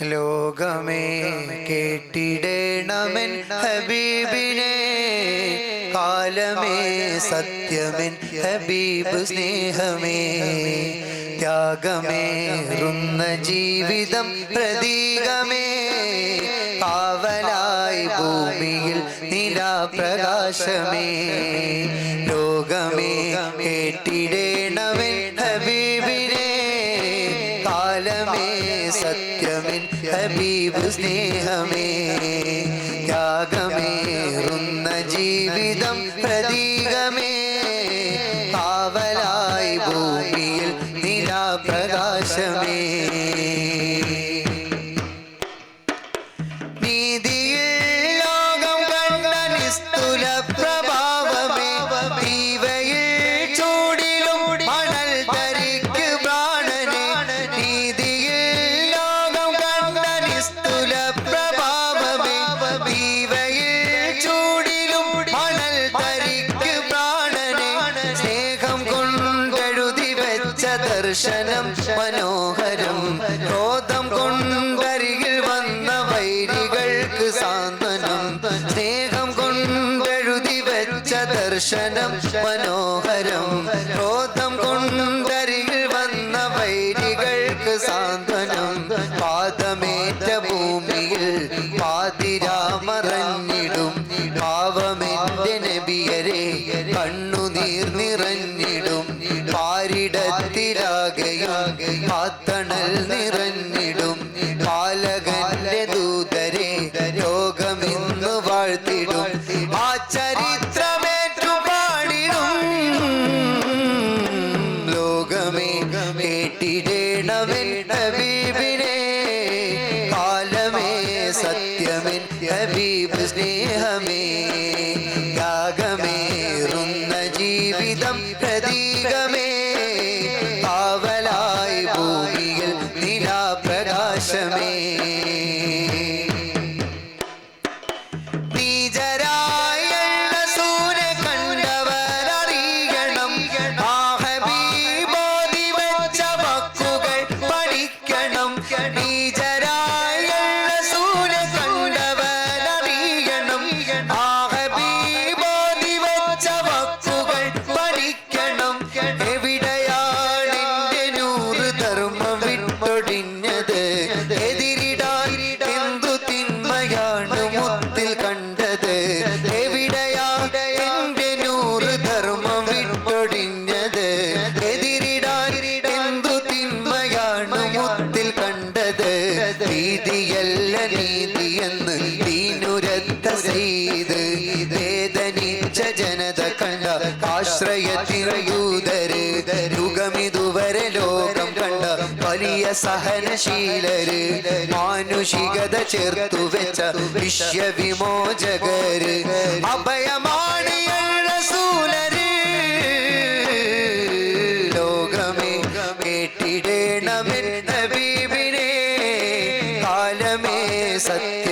ലോകമേ കേട്ടിടേണമെൻ ഹബീബിനെ. കാലമേ സത്യമെൻ ഹബീബ് സ്നേഹമേ. ത്യാഗമേറുന്ന ജീവിതം പ്രതീകമേ. കാവലായി ഭൂമിയിൽ നിരാപ്രകാശമേ ലോകമേ കേട്ടിടേണമെൻ സ്നേഹമേ ത്യാഗമേറുന്ന ജീവിതം പ്രതീകമേ ദർശനം മനോഹരം. ക്രോധം കൊണ്ടരികിൽ വന്ന വൈരികൾക്ക് സാന്ത്വനം. സ്നേഹം കൊണ്ടെഴുതി വെച്ച ദർശനം മനോഹരം. ക്രോധം കൊണ്ടരികിൽ വന്ന വൈരികൾക്ക് സാന്ത്വനം. പാദമേറ്റ ഭൂമിയിൽ പാതിരാമറഞ്ഞിടും ലോകമേ കേട്ടിടേണമെൻ ഹബീബിനെ. കാലമേ സത്യമെൻ ഹബീബ് സ്നേഹമേ. യാഗമേറുന്ന ജീവിതം പ്രതീകമേ. സഹനശീലര് മാനുഷികത ചേർത്തു വെച്ച വിശ്വവിമോചകര്. അഭയമാണ് സൂലര് ലോകമേ കേട്ടിടേണമെന്ന ബീബിനെ കാലമേ സത്യമിൻ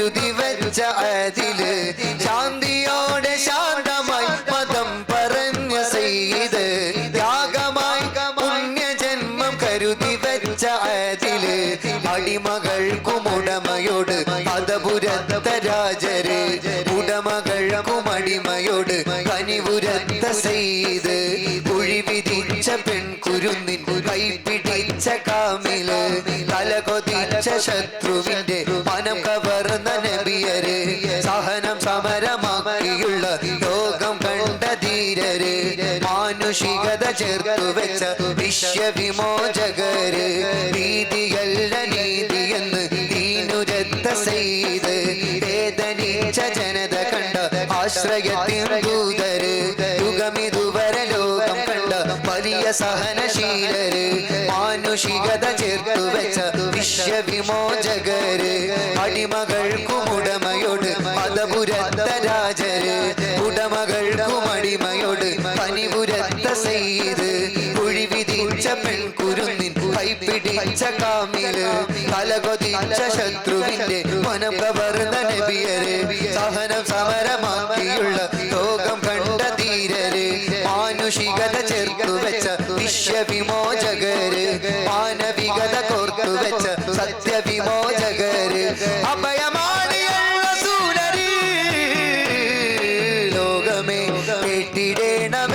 കരുതി വെച്ച അതിൽ ശാന്തിയോടെ ശാന്തമായി മതം പറഞ്ഞ സെയ്ത് ത്യാഗമായി പുണ്യജന്മം കരുതി വെച്ച അതിൽ അടിമകൾക്കും ഉടമയോട് പദപുരത്ത രാജര്. ഉടമകൾക്കും അടിമയോട് കനിപുരത്ത സെയ്ത് കുഴി വിധിച്ച പെൺകുരുന്നിൻ മാനുഷികത ചേർത്തു വെച്ച വിശ്വവിമോചകര് നീതിയല്ല നീതിയെന്ന് നീനുരത്ത ചെയ്ത് വേദനിച്ച ജനത കണ്ട ആശ്രയത്തിൻ ദൂതര് യുഗമിതുവരെ ലോകം കണ്ട വലിയ സഹനശീലര് മാനുഷികത ചേർത്തു വെച്ച വിശ്വവിമോചകര് അടിമകൾക്കും കൈപ്പിടിച്ച കാമിൽ തലകൊതിച്ച ശത്രുവിന്റെ മനം നബിയര് സഹനം സമരമാക്കിയുള്ള ലോകം കണ്ട ധീരര്. മാനുഷികത ചേർത്തു വെച്ച വിശ്വവിമോചകര്. മാനവികത കോർത്തു വെച്ച സത്യവിമോചകര്. സൂരരി. ലോകമേ കേട്ടിടേണമെൻ